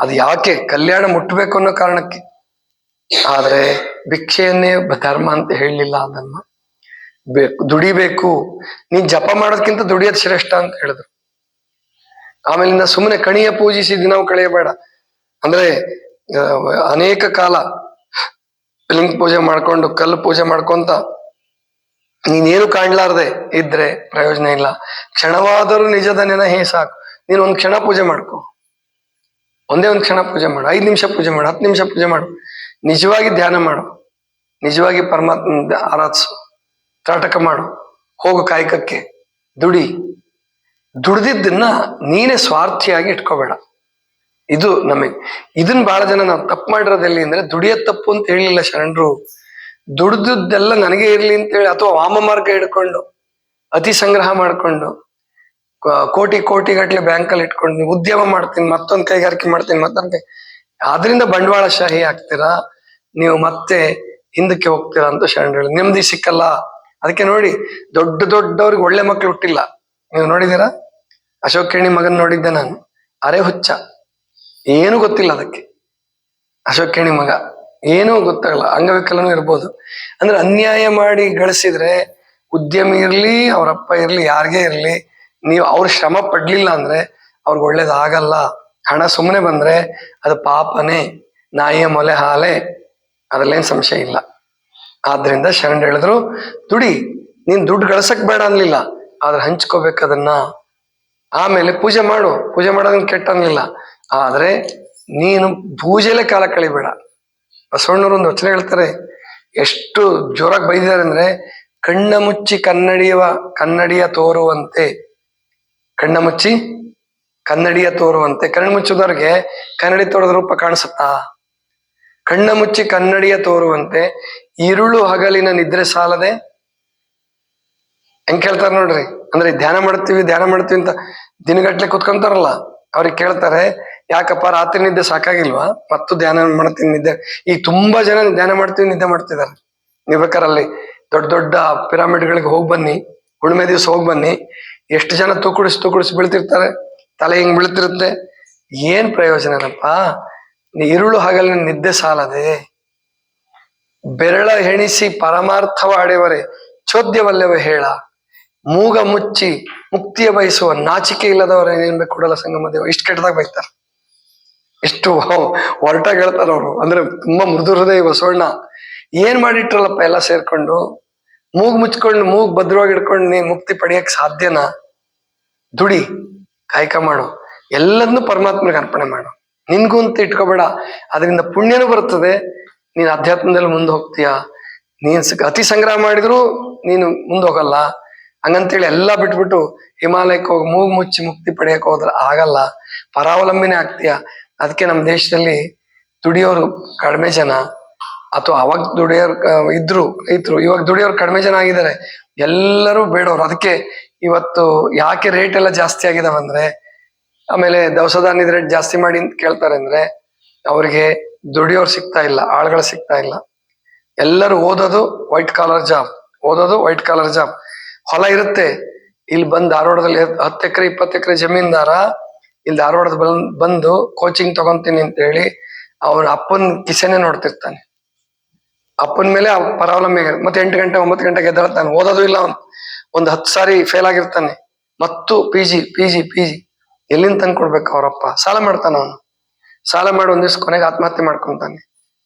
A: ಅದು ಯಾಕೆ ಕಲ್ಯಾಣ ಮುಟ್ಟಬೇಕು ಅನ್ನೋ ಕಾರಣಕ್ಕೆ. ಆದ್ರೆ ಭಿಕ್ಷೆಯನ್ನೇ ಧರ್ಮ ಅಂತ ಹೇಳಲಿಲ್ಲ ಅದನ್ನ. ಬೇಕು, ದುಡಿಬೇಕು. ನೀನ್ ಜಪ ಮಾಡೋದ್ಕಿಂತ ದುಡಿಯೋದ್ ಶ್ರೇಷ್ಠ ಅಂತ ಹೇಳಿದ್ರು. ಆಮೇಲಿಂದ ಸುಮ್ಮನೆ ಕಣಿಯ ಪೂಜಿಸಿ ದಿನವೂ ಕಳೆಯಬೇಡ. ಅಂದ್ರೆ ಅನೇಕ ಕಾಲ ಲಿಂಗ ಪೂಜೆ ಮಾಡ್ಕೊಂಡು ಕಲ್ಲು ಪೂಜೆ ಮಾಡ್ಕೊಂತ ನೀನೇನು ಕಾಣ್ಲಾರ್ದೆ ಇದ್ರೆ ಪ್ರಯೋಜನ ಇಲ್ಲ. ಕ್ಷಣವಾದರೂ ನಿಜದ ನೆನಹೇ ಸಾಕು. ನೀನು ಒಂದ್ ಕ್ಷಣ ಪೂಜೆ ಮಾಡ್ಕೊ. ಒಂದೇ ಒಂದ್ ಕ್ಷಣ ಪೂಜೆ ಮಾಡು. ಐದ್ ನಿಮಿಷ ಪೂಜೆ ಮಾಡು, ಹತ್ತು ನಿಮಿಷ ಪೂಜೆ ಮಾಡು. ನಿಜವಾಗಿ ಧ್ಯಾನ ಮಾಡು. ನಿಜವಾಗಿ ಪರಮಾತ್ಮ ಆರಾಧಿಸು. ತ್ರಾಟಕ ಮಾಡು. ಹೋಗು ಕಾಯಕಕ್ಕೆ. ದುಡಿ. ದುಡ್ದಿದ್ದನ್ನ ನೀನೇ ಸ್ವಾರ್ಥಿಯಾಗಿ ಇಟ್ಕೋಬೇಡ. ಇದು ನಮಗೆ. ಇದನ್ನ ಬಹಳ ಜನ ನಾವು ತಪ್ಪು ಮಾಡಿರೋದೆಲ್ಲಿ ಅಂದ್ರೆ ದುಡಿಯ ತಪ್ಪು ಅಂತ ಹೇಳಿಲ್ಲ ಶರಣರು. ದುಡ್ದದ್ದೆಲ್ಲ ನನಗೆ ಇರ್ಲಿ ಅಂತೇಳಿ ಅಥವಾ ವಾಮ ಮಾರ್ಗ ಹಿಡ್ಕೊಂಡು ಅತಿ ಸಂಗ್ರಹ ಮಾಡ್ಕೊಂಡು ಕೋಟಿ ಕೋಟಿ ಗಟ್ಟಲೆ ಬ್ಯಾಂಕಲ್ಲಿ ಇಟ್ಕೊಂಡು ಉದ್ಯಮ ಮಾಡ್ತೀನಿ, ಮತ್ತೊಂದು ಕೈಗಾರಿಕೆ ಮಾಡ್ತೀನಿ, ಮತ್ತೊಂದು ಅದರಿಂದ ಬಂಡವಾಳ ಶಾಹಿ ಆಗ್ತೀರಾ? ನೀವು ಮತ್ತೆ ಹಿಂದಕ್ಕೆ ಹೋಗ್ತೀರಾ ಅಂತ ಶರಣರು ನೆಮ್ಮದಿ ಸಿಕ್ಕಲ್ಲ. ಅದಕ್ಕೆ ನೋಡಿ, ದೊಡ್ಡ ದೊಡ್ಡವ್ರಿಗೆ ಒಳ್ಳೆ ಮಕ್ಳು ಹುಟ್ಟಿಲ್ಲ. ನೀವು ನೋಡಿದೀರಾ ಅಶೋಕ್ ಕೇಣಿ ಮಗನ್ ನೋಡಿದ್ದೆ ನಾನು. ಅರೆ ಹುಚ್ಚ. ಏನು ಗೊತ್ತಿಲ್ಲ ಅದಕ್ಕೆ. ಅಶೋಕ್ ಕೇಣಿ ಮಗ. ಏನೂ ಗೊತ್ತಾಗಲ್ಲ, ಅಂಗವಿಕಲನೂ ಇರ್ಬೋದು. ಅಂದ್ರೆ ಅನ್ಯಾಯ ಮಾಡಿ ಗಳಿಸಿದ್ರೆ ಉದ್ಯಮಿ ಇರಲಿ, ಅವರಪ್ಪ ಇರಲಿ, ಯಾರಿಗೇ ಇರಲಿ, ನೀವು ಅವ್ರ ಶ್ರಮ ಪಡ್ಲಿಲ್ಲ ಅಂದ್ರೆ ಅವ್ರಿಗೆ ಒಳ್ಳೇದಾಗಲ್ಲ. ಹಣ ಸುಮ್ಮನೆ ಬಂದ್ರೆ ಅದು ಪಾಪನೇ, ನಾಯಿಯ ಮೊಲೆ ಹಾಲೆ, ಅದ್ರಲ್ಲೇನ್ ಸಂಶಯ ಇಲ್ಲ. ಆದ್ರಿಂದ ಶರಣ್ ಹೇಳಿದ್ರು, ದುಡಿ, ನೀನ್ ದುಡ್ಡು ಗಳಿಸಕ್ ಬೇಡ ಅನ್ಲಿಲ್ಲ, ಆದ್ರೆ ಹಂಚ್ಕೋಬೇಕು ಅದನ್ನ. ಆಮೇಲೆ ಪೂಜೆ ಮಾಡು, ಪೂಜೆ ಮಾಡೋದನ್ನ ಕೆಟ್ಟ ಅನ್ಲಿಲ್ಲ. ಆದ್ರೆ ನೀನು ಪೂಜೆಲೆ ಕಾಲ ಕಳಿಬೇಡ. ಬಸವಣ್ಣವರು ಒಂದು ವಚನ ಹೇಳ್ತಾರೆ, ಎಷ್ಟು ಜೋರಾಗಿ ಬೈದಿದ್ದಾರೆ ಅಂದ್ರೆ, ಕಣ್ಣ ಮುಚ್ಚಿ ಕನ್ನಡಿಯವ ಕನ್ನಡಿಯ ತೋರುವಂತೆ. ಕಣ್ಣ ಮುಚ್ಚಿ ಕನ್ನಡಿಯ ತೋರುವಂತೆ. ಕಣ್ಣು ಮುಚ್ಚಿದವ್ರಿಗೆ ಕನ್ನಡಿ ತೋರದ ರೂಪ ಕಾಣಿಸುತ್ತಾ? ಕಣ್ಣ ಮುಚ್ಚಿ ಕನ್ನಡಿಯ ತೋರುವಂತೆ, ಇರುಳು ಹಗಲಿನ ನಿದ್ರೆ ಸಾಲದೆ? ಹೆಂಗ್ ಕೇಳ್ತಾರೆ ನೋಡ್ರಿ? ಅಂದ್ರೆ ಧ್ಯಾನ ಮಾಡ್ತೀವಿ ಧ್ಯಾನ ಮಾಡ್ತೀವಿ ಅಂತ ದಿನಗಟ್ಲೆ ಕುತ್ಕೊಂತಾರಲ್ಲ, ಅವ್ರಿಗೆ ಕೇಳ್ತಾರೆ ಯಾಕಪ್ಪ, ರಾತ್ರಿ ನಿದ್ದೆ ಸಾಕಾಗಿಲ್ವಾ? ಮತ್ತು ಧ್ಯಾನ ಮಾಡ್ತೀನಿ ನಿದ್ದೆ. ಈಗ ತುಂಬಾ ಜನ ಧ್ಯಾನ ಮಾಡ್ತೀವಿ, ನಿದ್ದೆ ಮಾಡ್ತಿದ್ದಾರೆ. ನೀವು ದೊಡ್ಡ ದೊಡ್ಡ ಪಿರಾಮಿಡ್ಗಳಿಗೆ ಹೋಗಿ ಬನ್ನಿ ಹುಣ್ಮೆ ದಿವಸ ಹೋಗಿ ಬನ್ನಿ. ಎಷ್ಟು ಜನ ತೂಕುಡಿಸಿ ತೂಕುಡಿಸಿ ಬೀಳ್ತಿರ್ತಾರೆ, ತಲೆ ಹಿಂಗ್ ಬೀಳ್ತಿರುತ್ತೆ. ಏನ್ ಪ್ರಯೋಜನನಪ್ಪ ಇರುಳು ಹಗಲಿನ ನಿದ್ದೆ ಸಾಲದೆ. ಬೆರಳ ಹೆಣಿಸಿ ಪರಮಾರ್ಥವಾಡೆವರೆ ಚೋದ್ಯವಲ್ಲವ ಹೇಳ. ಮೂಗ ಮುಚ್ಚಿ ಮುಕ್ತಿಯ ಬಯಸುವ ನಾಚಿಕೆ ಇಲ್ಲದವರ ಏನ್ಬೇಕು ಕೊಡಲ ಸಂಗಮ ದೇವ. ಇಷ್ಟು ಕೆಟ್ಟದಾಗ ಬೈತಾರ. ಇಷ್ಟು ಹೊರಟಾಗಿ ಹೇಳ್ತಾರ ಅವರು. ಅಂದ್ರೆ ತುಂಬಾ ಮೃದು ಹೃದಯ ಬಸವಣ್ಣ. ಏನ್ ಮಾಡಿಟ್ರಲ್ಲಪ್ಪ ಎಲ್ಲ ಸೇರ್ಕೊಂಡು? ಮೂಗ್ ಮುಚ್ಕೊಂಡು, ಮೂಗ್ ಭದ್ರವಾಗಿ ಇಡ್ಕೊಂಡು ನೀನ್ ಮುಕ್ತಿ ಪಡೆಯಕ್ ಸಾಧ್ಯನಾ? ದುಡಿ, ಕಾಯಕ ಮಾಡು. ಎಲ್ಲದನ್ನು ಪರಮಾತ್ಮನಿಗೆ ಅರ್ಪಣೆ ಮಾಡು. ನಿನ್ಗೂ ಅಂತ ಇಟ್ಕೋಬೇಡ. ಅದರಿಂದ ಪುಣ್ಯನು ಬರ್ತದೆ. ನೀನ್ ಅಧ್ಯಾತ್ಮದಲ್ಲಿ ಮುಂದೆ ಹೋಗ್ತೀಯಾ? ನೀನ್ ಅತಿ ಸಂಗ್ರಹ ಮಾಡಿದ್ರು ನೀನು ಮುಂದೆ ಹೋಗಲ್ಲ. ಹಂಗಂತೇಳಿ ಎಲ್ಲಾ ಬಿಟ್ಬಿಟ್ಟು ಹಿಮಾಲಯಕ್ಕೆ ಹೋಗಿ ಮೂಗು ಮುಚ್ಚಿ ಮುಕ್ತಿ ಪಡೆಯಕ್ಕೆ ಹೋದ್ರೆ ಆಗಲ್ಲ. ಪರಾವಲಂಬಿನೇ ಆಗ್ತೀಯ? ಅದಕ್ಕೆ ನಮ್ಮ ದೇಶದಲ್ಲಿ ದುಡಿಯೋರು ಕಡಿಮೆ ಜನ ಅಥವಾ ಅವಾಗ ದುಡಿಯೋರು ಇದ್ರು, ರೈತರು, ಇವಾಗ ದುಡಿಯೋರು ಕಡಿಮೆ ಜನ ಆಗಿದ್ದಾರೆ. ಎಲ್ಲರೂ ಬೇಡೋರು. ಅದಕ್ಕೆ ಇವತ್ತು ಯಾಕೆ ರೇಟ್ ಎಲ್ಲ ಜಾಸ್ತಿ ಆಗಿದಾವೆ ಅಂದ್ರೆ ಆಮೇಲೆ ದವಸ ಧಾನ್ಯದ ರೇಟ್ ಜಾಸ್ತಿ ಮಾಡಿ ಅಂತ ಕೇಳ್ತಾರೆ ಅಂದ್ರೆ, ಅವ್ರಿಗೆ ದುಡಿಯೋರು ಸಿಗ್ತಾ ಇಲ್ಲ, ಆಳ್ಗಳು ಸಿಗ್ತಾ ಇಲ್ಲ. ಎಲ್ಲರೂ ಓದೋದು ವೈಟ್ ಕಾಲರ್ ಜಾಬ್ ಓದೋದು ವೈಟ್ ಕಾಲರ್ ಜಾಬ್ ಹೊಲ ಇರುತ್ತೆ. ಇಲ್ಲಿ ಬಂದ್ ಧಾರವಾಡದಲ್ಲಿ ಹತ್ತು ಎಕರೆ, ಇಪ್ಪತ್ತು ಎಕರೆ ಜಮೀನ್ದಾರ ಇಲ್ಲಿ ಧಾರವಾಡದ ಬಂದ್ ಕೋಚಿಂಗ್ ತಗೊಂತೀನಿ ಅಂತ ಹೇಳಿ ಅವನ ಅಪ್ಪನ ಕಿಸೆನೆ ನೋಡ್ತಿರ್ತಾನೆ. ಅಪ್ಪನ ಮೇಲೆ ಆಗಿರ್- ಮತ್ತೆ ಎಂಟು ಗಂಟೆ, ಒಂಬತ್ತು ಗಂಟೆಗೆ ಎದ್ದೇಳ್ತಾನೆ. ಓದೋದು ಇಲ್ಲ ಅವನು. ಒಂದು ಹತ್ತು ಸಾರಿ ಫೇಲ್ ಆಗಿರ್ತಾನೆ. ಮತ್ತು P G P G P G ಎಲ್ಲಿಂದ ತಂದು ಕೊಡ್ಬೇಕು ಅವರಪ್ಪ ಸಾಲ ಮಾಡ್ತಾನ ಅವನು. ಸಾಲ ಮಾಡಿ ಒಂದ್ ದಿವ್ಸ ಕೊನೆಗೆ ಆತ್ಮಹತ್ಯೆ ಮಾಡ್ಕೊಂತಾನೆ.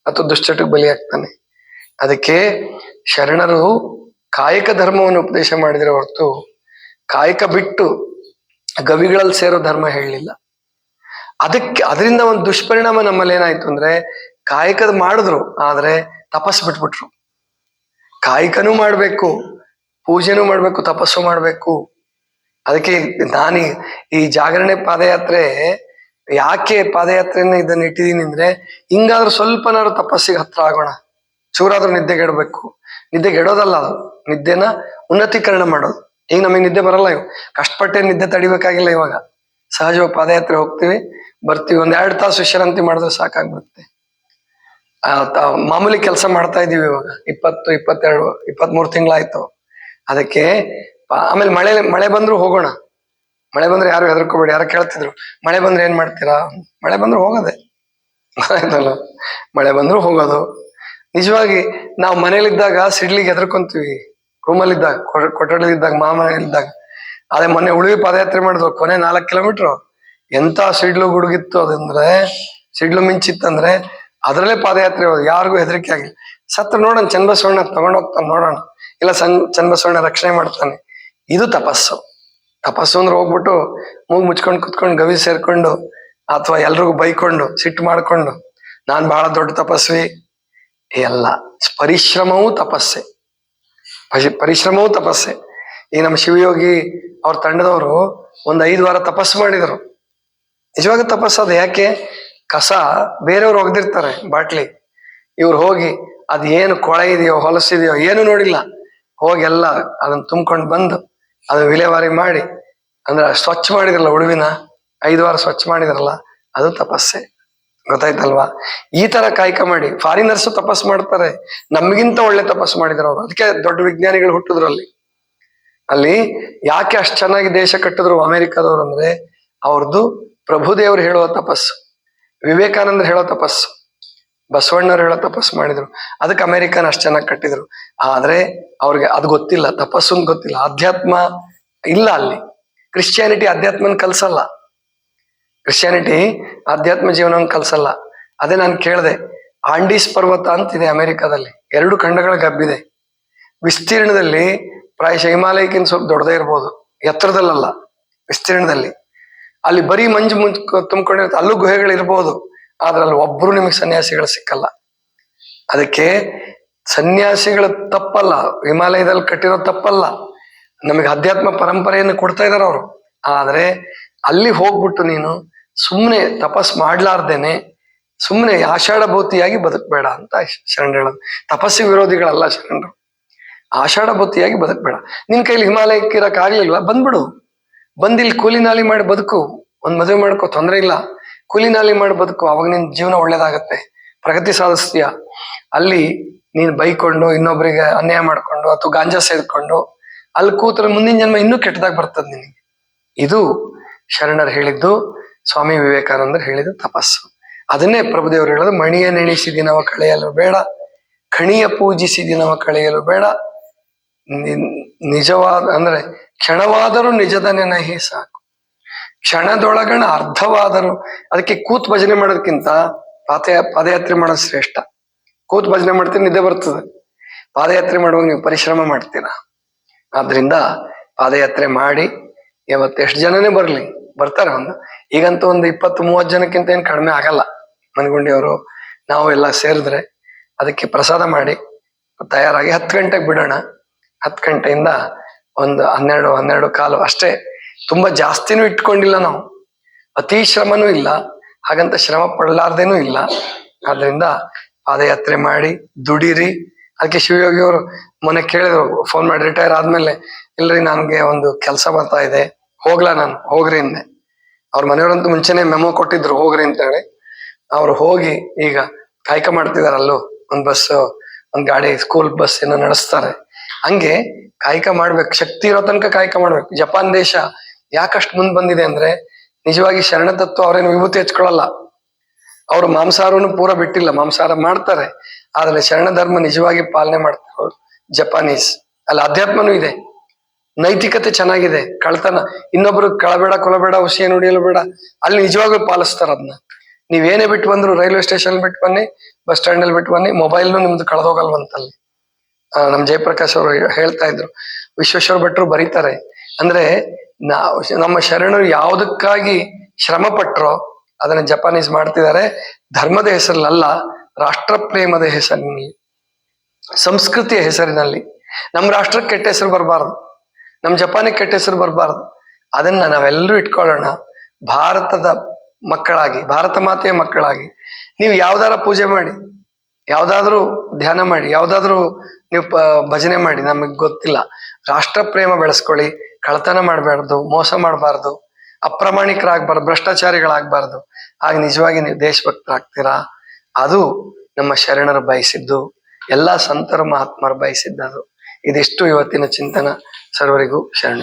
A: ಅಥವಾ ದುಶ್ಚಟಕ್ಕೆ ಬಲಿಯಾಗ್ತಾನೆ ಅದಕ್ಕೆ ಶರಣರು ಕಾಯಕ ಧರ್ಮವನ್ನು ಉಪದೇಶ ಮಾಡಿದ್ರೆ ಹೊರತು ಕಾಯಕ ಬಿಟ್ಟು ಗವಿಗಳಲ್ಲಿ ಸೇರೋ ಧರ್ಮ ಹೇಳಲಿಲ್ಲ. ಅದಕ್ಕೆ ಅದರಿಂದ ಒಂದು ದುಷ್ಪರಿಣಾಮ ನಮ್ಮಲ್ಲಿ ಏನಾಯ್ತು ಅಂದ್ರೆ ಕಾಯಕದ ಮಾಡಿದ್ರು, ಆದ್ರೆ ತಪಸ್ ಬಿಟ್ಬಿಟ್ರು. ಕಾಯಕನೂ ಮಾಡ್ಬೇಕು, ಪೂಜೆನೂ ಮಾಡ್ಬೇಕು, ತಪಸ್ಸು ಮಾಡ್ಬೇಕು. ಅದಕ್ಕೆ ನಾನು ಈ- ಜಾಗರಣೆ ಪಾದಯಾತ್ರೆ ಯಾಕೆ ಪಾದಯಾತ್ರೆನ ಇದನ್ನ ಇಟ್ಟಿದೀನಿ ಅಂದ್ರೆ, ಹಿಂಗಾದ್ರೂ ಸ್ವಲ್ಪನಾದ್ರು ತಪಸ್ಸಿಗೆ ಹತ್ರ ಆಗೋಣ. ಚೂರಾದ್ರೂ ನಿದ್ದೆಗೆಡಬೇಕು. ನಿದ್ದೆಗೆಡೋದಲ್ಲ ಅದು. ನಿದ್ದೆನ ಉನ್ನತೀಕರಣ ಮಾಡೋದು. ಈಗ ನಮಗೆ ನಿದ್ದೆ ಬರಲ್ಲ ಇವ್ ಕಷ್ಟಪಟ್ಟೆ ನಿದ್ದೆ ತಡಿಬೇಕಾಗಿಲ್ಲ ಇವಾಗ. ಸಹಜವಾಗಿ ಪಾದಯಾತ್ರೆ ಹೋಗ್ತೀವಿ, ಬರ್ತೀವಿ. ಒಂದ್ ಎರಡು ತಾಸು ವಿಶ್ರಾಂತಿ ಮಾಡಿದ್ರೆ ಸಾಕಾಗ್ಬಿಡುತ್ತೆ. ಮಾಮೂಲಿ ಕೆಲಸ ಮಾಡ್ತಾ ಇದೀವಿ ಇವಾಗ. ಇಪ್ಪತ್ತು, ಇಪ್ಪತ್ತೆರಡು, ಇಪ್ಪತ್ಮೂರು ತಿಂಗಳಾಯ್ತು. ಅದಕ್ಕೆ ಆಮೇಲೆ ಮಳೆ ಮಳೆ ಬಂದ್ರು ಹೋಗೋಣ. ಮಳೆ ಬಂದ್ರೆ ಯಾರು ಹೆದರ್ಕೋಬೇಡಿ. ಯಾರು ಕೇಳ್ತಿದ್ರು, ಮಳೆ ಬಂದ್ರೆ ಏನ್ ಮಾಡ್ತೀರಾ? ಮಳೆ ಬಂದ್ರು ಹೋಗೋದೆ. ಆಯ್ತಲ್ಲ ಮಳೆ ಬಂದ್ರು ಹೋಗೋದು. ನಿಜವಾಗಿ, ನಾವು ಮನೇಲಿದ್ದಾಗ ಸಿಡ್ಲಿಗೆ ಹೆದರ್ಕೊಂತೀವಿ. ರೂಮಲ್ಲಿದ್ದಾಗ ಕೊಠಡಿಲಿದ್ದಾಗ, ಮಾಮನೆಯಲ್ಲಿದ್ದಾಗ. ಅದೇ ಮೊನ್ನೆ ಉಳಿವಿ ಪಾದಯಾತ್ರೆ ಮಾಡಿದ್ವು, ಕೊನೆ ನಾಲ್ಕು ಕಿಲೋಮೀಟರ್. ಎಂತ ಸಿಡ್ಲು ಗುಡುಗಿತ್ತು ಅದಂದ್ರೆ, ಸಿಡ್ಲು ಮಿಂಚಿತ್ತಂದ್ರೆ, ಅದರಲ್ಲೇ ಪಾದಯಾತ್ರೆ ಹೋದ್ ಯಾರಿಗೂ ಹೆದರಿಕೆ ಆಗಿಲ್ಲ. ಸತ್ರ ನೋಡೋಣ, ಚನ್ನಬಸವಣ್ಣ ತಗೊಂಡ್ ಹೋಗ್ತಾನೆ, ನೋಡೋಣ. ಇಲ್ಲ ಸನ್, ಚನ್ನಬಸವಣ್ಣ ರಕ್ಷಣೆ ಮಾಡ್ತಾನೆ. ಇದು ತಪಸ್ಸು. ತಪಸ್ಸು ಅಂದ್ರೆ ಹೋಗ್ಬಿಟ್ಟು ಮೂಗು ಮುಚ್ಕೊಂಡು ಕುತ್ಕೊಂಡು, ಗವಿ ಸೇರ್ಕೊಂಡು, ಅಥವಾ ಎಲ್ರಿಗೂ ಬೈಕೊಂಡು, ಸಿಟ್ಟು ಮಾಡ್ಕೊಂಡು, ನಾನ್ ಬಹಳ ದೊಡ್ಡ ತಪಸ್ವಿ. ಎಲ್ಲ. ಪರಿಶ್ರಮವೂ ತಪಸ್ಸೆ. ಪರಿಶ್ರಮವೂ ತಪಸ್ಸೆ. ಈ ನಮ್ಮ ಶಿವಯೋಗಿ ಅವ್ರ ತಂಡದವರು ಒಂದು ಐದು ವಾರ ತಪಸ್ಸು ಮಾಡಿದರು. ನಿಜವಾಗ ತಪಸ್ಸು ಅದು ಯಾಕೆ? ಕಸ ಬೇರೆಯವ್ರು ಒಗ್ದಿರ್ತಾರೆ ಬಾಟ್ಲಿ. ಇವ್ರು ಹೋಗಿ ಅದೇನು ಕೊಳೆ ಇದೆಯೋ ಹೊಲಸಿದೆಯೋ ಏನು ನೋಡಿಲ್ಲ. ಹೋಗಿ ಎಲ್ಲ ಅದನ್ನ ತುಂಬ್ಕೊಂಡು ಬಂದು ಅದನ್ನ ವಿಲೇವಾರಿ ಮಾಡಿ, ಅಂದ್ರೆ ಸ್ವಚ್ಛ ಮಾಡಿದ್ರಲ್ಲ ಉಳುವಿನ, ಐದು ವಾರ ಸ್ವಚ್ಛ ಮಾಡಿದ್ರಲ್ಲ, ಅದು ತಪಸ್ಸೆ. ಗೊತ್ತಾಯ್ತಲ್ವಾ? ಈ ತರ ಕಾಯ್ಕ ಮಾಡಿ ಫಾರಿನರ್ಸ್ ತಪಸ್ ಮಾಡ್ತಾರೆ, ನಮಗಿಂತ ಒಳ್ಳೆ ತಪಸ್ ಮಾಡಿದ್ರು ಅವ್ರು. ಅದಕ್ಕೆ ದೊಡ್ಡ ವಿಜ್ಞಾನಿಗಳು ಹುಟ್ಟಿದ್ರು ಅಲ್ಲಿ ಅಲ್ಲಿ ಯಾಕೆ ಅಷ್ಟು ಚೆನ್ನಾಗಿ ದೇಶ ಕಟ್ಟಿದ್ರು ಅಮೆರಿಕದವ್ರು ಅಂದ್ರೆ ಅವ್ರದ್ದು ಪ್ರಭುದೇವರು ಹೇಳುವ ತಪಸ್ಸು ವಿವೇಕಾನಂದರು ಹೇಳೋ ತಪಸ್ಸು, ಬಸವಣ್ಣವ್ರು ಹೇಳೋ ತಪಸ್ಸು ಮಾಡಿದ್ರು. ಅದಕ್ಕೆ ಅಮೆರಿಕನ್ ಅಷ್ಟು ಚೆನ್ನಾಗಿ ಕಟ್ಟಿದ್ರು. ಆದ್ರೆ ಅವ್ರಿಗೆ ಅದು ಗೊತ್ತಿಲ್ಲ, ತಪಸ್ಸು ಗೊತ್ತಿಲ್ಲ. ಅಧ್ಯಾತ್ಮ ಇಲ್ಲ ಅಲ್ಲಿ. ಕ್ರಿಶ್ಚಿಯಾನಿಟಿ ಅಧ್ಯಾತ್ಮನ ಕಲ್ಸಲ್ಲ. ಕ್ರಿಶ್ಚಿಯಾನಿಟಿ ಆಧ್ಯಾತ್ಮ ಜೀವನವನ್ನು ಕಲಿಸಲ್ಲ. ಅದೇ ನಾನು ಕೇಳಿದೆ ಆಂಡೀಸ್ ಪರ್ವತ ಅಂತಿದೆ ಅಮೆರಿಕಾದಲ್ಲಿ. ಎರಡು ಖಂಡಗಳ ಗಬ್ಬಿದೆ. ವಿಸ್ತೀರ್ಣದಲ್ಲಿ ಪ್ರಾಯಶಃ ಹಿಮಾಲಯಕ್ಕಿಂತ ಸ್ವಲ್ಪ ದೊಡ್ಡದೇ ಇರ್ಬೋದು. ಎತ್ತರದಲ್ಲಲ್ಲ, ವಿಸ್ತೀರ್ಣದಲ್ಲಿ. ಅಲ್ಲಿ ಬರೀ ಮಂಜು ಮುಂಚ ತುಂಬಿಕೊಂಡಿರುತ್ತೆ ಅಲ್ಲೂ ಗುಹೆಗಳಿರ್ಬೋದು. ಆದ್ರೆ ಅಲ್ಲಿ ಒಬ್ರು ನಿಮಗೆ ಸನ್ಯಾಸಿಗಳು ಸಿಕ್ಕಲ್ಲ. ಅದಕ್ಕೆ ಸನ್ಯಾಸಿಗಳ ತಪ್ಪಲ್ಲ. ಹಿಮಾಲಯದಲ್ಲಿ ಕಟ್ಟಿರೋ ತಪ್ಪಲ್ಲ. ನಮಗೆ ಅಧ್ಯಾತ್ಮ ಪರಂಪರೆಯನ್ನು ಕೊಡ್ತಾ ಇದಾರೆ ಅವರು. ಆದ್ರೆ ಅಲ್ಲಿ ಹೋಗ್ಬಿಟ್ಟು ನೀನು ಸುಮ್ಮನೆ ತಪಸ್ ಮಾಡ್ಲಾರ್ದೇನೆ ಸುಮ್ಮನೆ ಆಷಾಢಭೂತಿಯಾಗಿ ಬದುಕಬೇಡ ಅಂತ ಶರಣ ಹೇಳೋದು. ತಪಸ್ಸು ವಿರೋಧಿಗಳಲ್ಲ ಶರಣರು. ಆಷಾಢಭೂತಿಯಾಗಿ ಬದುಕಬೇಡ. ನಿನ್ ಕೈಲಿ ಹಿಮಾಲಯಕ್ಕೆ ಇರಕ್ ಆಗ್ಲಿಲ್ವಾ? ಬಂದ್ಬಿಡು. ಬಂದಿಲ್ಲಿ ಕೂಲಿ ನಾಲಿ ಮಾಡಿ ಬದುಕು. ಒಂದ್ ಮದುವೆ ಮಾಡ್ಕೋ, ತೊಂದ್ರೆ ಇಲ್ಲ. ಕೂಲಿ ನಾಲಿ ಮಾಡಿ ಬದುಕು. ಅವಾಗ ನಿನ್ ಜೀವನ ಒಳ್ಳೇದಾಗತ್ತೆ. ಪ್ರಗತಿ ಸಾಧಿಸ್ತೀಯ. ಅಲ್ಲಿ ನೀನ್ ಬೈಕೊಂಡು ಇನ್ನೊಬ್ಬರಿಗೆ ಅನ್ಯಾಯ ಮಾಡ್ಕೊಂಡು ಅಥವಾ ಗಾಂಜಾ ಸೇದ್ಕೊಂಡು ಅಲ್ಲಿ ಕೂತ್ರೆ ಮುಂದಿನ ಜನ್ಮ ಇನ್ನೂ ಕೆಟ್ಟದಾಗ ಬರ್ತದ ನಿನಗೆ. ಇದು ಶರಣರು ಹೇಳಿದ್ದು. ಸ್ವಾಮಿ ವಿವೇಕಾನಂದರು ಹೇಳಿದ ತಪಸ್ಸು. ಅದನ್ನೇ ಪ್ರಭುದೇವರು ಹೇಳೋದು, ಮಣಿಯ ನೆನೆಸಿ ದಿನವ ಕಳೆಯಲು ಬೇಡ ಖಣಿಯ ಪೂಜಿಸಿ ದಿನವ ಕಳೆಯಲು ಬೇಡ. ನಿಜವಾದ, ಅಂದ್ರೆ ಕ್ಷಣವಾದರೂ ನಿಜದ ನೆನಹಿ ಸಾಕು. ಕ್ಷಣದೊಳಗಣ ಅರ್ಧವಾದರೂ, ಅದಕ್ಕೆ ಕೂತ್ ಭಜನೆ ಮಾಡೋದಕ್ಕಿಂತ ಪಾದ ಪಾದಯಾತ್ರೆ ಮಾಡೋದು ಶ್ರೇಷ್ಠ. ಕೂತ್ ಭಜನೆ ಮಾಡ್ತೀನಿ ನಿದ್ದೆ ಬರ್ತದೆ. ಪಾದಯಾತ್ರೆ ಮಾಡುವಾಗ ನೀವು ಪರಿಶ್ರಮ ಮಾಡ್ತೀರಾ. ಆದ್ರಿಂದ ಪಾದಯಾತ್ರೆ ಮಾಡಿ ಯಾವತ್ತೆಷ್ಟು ಜನನೇ ಬರ್ಲಿ ಬರ್ತಾರೆ ಒಂದು. ಈಗಂತೂ ಒಂದು ಇಪ್ಪತ್ತು, ಮೂವತ್ತು ಜನಕ್ಕಿಂತ ಏನು ಕಡಿಮೆ ಆಗಲ್ಲ ಮನಗುಂಡಿಯವರು ನಾವು ಎಲ್ಲ ಸೇರಿದ್ರೆ ಅದಕ್ಕೆ ಪ್ರಸಾದ ಮಾಡಿ ತಯಾರಾಗಿ ಹತ್ತು ಗಂಟೆಗೆ ಬಿಡೋಣ. ಹತ್ತು ಗಂಟೆಯಿಂದ ಒಂದು ಹನ್ನೆರಡು ಹನ್ನೆರಡು ಕಾಲು ಅಷ್ಟೇ. ತುಂಬಾ ಜಾಸ್ತಿನೂ ಇಟ್ಕೊಂಡಿಲ್ಲ ನಾವು. ಅತಿ ಶ್ರಮನೂ ಇಲ್ಲ. ಹಾಗಂತ ಶ್ರಮ ಪಡಲಾರ್ದೇನೂ ಇಲ್ಲ. ಆದ್ರಿಂದ ಪಾದಯಾತ್ರೆ ಮಾಡಿ, ದುಡಿರಿ. ಅದಕ್ಕೆ ಶಿವಯೋಗಿ ಅವರು ಮೊನ್ನೆ ಕೇಳಿದ್ರು ಫೋನ್ ಮಾಡಿ ರಿಟೈರ್ ಆದ್ಮೇಲೆ, ಇಲ್ರಿ ನನ್ಗೆ ಒಂದು ಕೆಲಸ ಬರ್ತಾ ಇದೆ. ಹೋಗ್ಲಾ ನಾನು, ಹೋಗ್ರಿ ಅಂದೆ. ಅವ್ರ ಮನೆಯವರಂತೂ ಮುಂಚೆನೆ ಮೆಮೊ ಕೊಟ್ಟಿದ್ರು, ಹೋಗ್ರಿ ಅಂತ ಹೇಳಿ ಅವ್ರು ಹೋಗಿ ಈಗ ಕಾಯ್ಕ ಮಾಡ್ತಿದಾರೆ ಅಲ್ಲೂ ಒಂದ್ ಬಸ್ ಒಂದ್ ಗಾಡಿ ಸ್ಕೂಲ್ ಬಸ್ ಏನೋ ನಡೆಸ್ತಾರೆ. ಹಂಗೆ ಕಾಯ್ಕ ಮಾಡ್ಬೇಕು, ಶಕ್ತಿ ಇರೋ ತನಕ ಕಾಯ್ಕ ಮಾಡ್ಬೇಕು. ಜಪಾನ್ ದೇಶ ಯಾಕಷ್ಟು ಮುಂದ್ ಬಂದಿದೆ ಅಂದ್ರೆ, ನಿಜವಾಗಿ ಶರಣ ತತ್ವ ಅವ್ರೇನು ವಿಭೂತಿ ಹಚ್ಕೊಳಲ್ಲ ಅವ್ರು ಮಾಂಸಾಹಾರವನ್ನು ಪೂರ ಬಿಟ್ಟಿಲ್ಲ, ಮಾಂಸಾಹಾರ ಮಾಡ್ತಾರೆ. ಆದ್ರೆ ಶರಣ ಧರ್ಮ ನಿಜವಾಗಿ ಪಾಲನೆ ಮಾಡ್ತಾರೆ ಜಪಾನೀಸ್ ಅಲ್ಲಿ ಅಧ್ಯಾತ್ಮನೂ ಇದೆ. ನೈತಿಕತೆ ಚೆನ್ನಾಗಿದೆ ಕಳ್ತನ ಇನ್ನೊಬ್ರು ಕಳಬೇಡ, ಕೊಲಬೇಡ ಹುಸಿಯ ನುಡಿಯಲು ಬೇಡ. ಅಲ್ಲಿ ನಿಜವಾಗ್ಲೂ ಪಾಲಿಸ್ತಾರ ಅದನ್ನ ನೀವೇನೇ ಬಿಟ್ಟು ಬಂದ್ರು ರೈಲ್ವೆ ಸ್ಟೇಷನ್ ಬಿಟ್ಟು ಬನ್ನಿ, ಬಸ್ ಸ್ಟ್ಯಾಂಡ್ ಅಲ್ಲಿ ಬಿಟ್ಟು ಬನ್ನಿ, ಮೊಬೈಲ್ನು ನಿಮ್ದು ಕಳೆದೋಗಲ್ವಂತಲ್ಲಿ. ನಮ್ ಜಯಪ್ರಕಾಶ್ ಅವರು ಹೇಳ್ತಾ ಇದ್ರು. ವಿಶ್ವೇಶ್ವರ ಭಟ್ರು ಬರೀತಾರೆ. ಅಂದ್ರೆ ನಾವು ನಮ್ಮ ಶರಣರು ಯಾವುದಕ್ಕಾಗಿ ಶ್ರಮ ಪಟ್ರೋ ಅದನ್ನ ಜಪಾನೀಸ್ ಮಾಡ್ತಿದ್ದಾರೆ. ಧರ್ಮದ ಹೆಸರಲ್ಲ ರಾಷ್ಟ್ರ ಪ್ರೇಮದ ಹೆಸರಿನಲ್ಲಿ. ಸಂಸ್ಕೃತಿಯ ಹೆಸರಿನಲ್ಲಿ. ನಮ್ಮ ರಾಷ್ಟ್ರಕ್ಕೆ ಕೆಟ್ಟ ಹೆಸರು ಬರಬಾರ್ದು. ನಮ್ಮ ಜಪಾನಿಗೆ ಕೆಟ್ಟ ಹೆಸರು ಬರಬಾರ್ದು. ಅದನ್ನ ನಾವೆಲ್ಲರೂ ಇಟ್ಕೊಳ್ಳೋಣ. ಭಾರತದ ಮಕ್ಕಳಾಗಿ, ಭಾರತ ಮಾತೆಯ ಮಕ್ಕಳಾಗಿ. ನೀವು ಯಾವ್ದಾರ ಪೂಜೆ ಮಾಡಿ, ಯಾವ್ದಾದ್ರೂ ಧ್ಯಾನ ಮಾಡಿ, ಯಾವ್ದಾದ್ರೂ ನೀವು ಭಜನೆ ಮಾಡಿ, ನಮಗೆ ಗೊತ್ತಿಲ್ಲ. ರಾಷ್ಟ್ರ ಪ್ರೇಮ ಬೆಳೆಸ್ಕೊಳ್ಳಿ ಕಳತನ ಮಾಡಬಾರ್ದು, ಮೋಸ ಮಾಡಬಾರ್ದು, ಅಪ್ರಾಮಾಣಿಕರಾಗಬಾರ್ದು, ಭ್ರಷ್ಟಾಚಾರಿಗಳಾಗಬಾರ್ದು. ಆಗ ನಿಜವಾಗಿ ನೀವು ದೇಶಭಕ್ತರಾಗ್ತೀರಾ? ಅದು ನಮ್ಮ ಶರಣರು ಬಯಸಿದ್ದು, ಎಲ್ಲಾ ಸಂತರು ಮಹಾತ್ಮರು ಬಯಸಿದ್ದದು. ಇದಿಷ್ಟು ಇವತ್ತಿನ ಚಿಂತನ. ಸರ್ವರಿಗೂ ಶರಣ ಶರಣ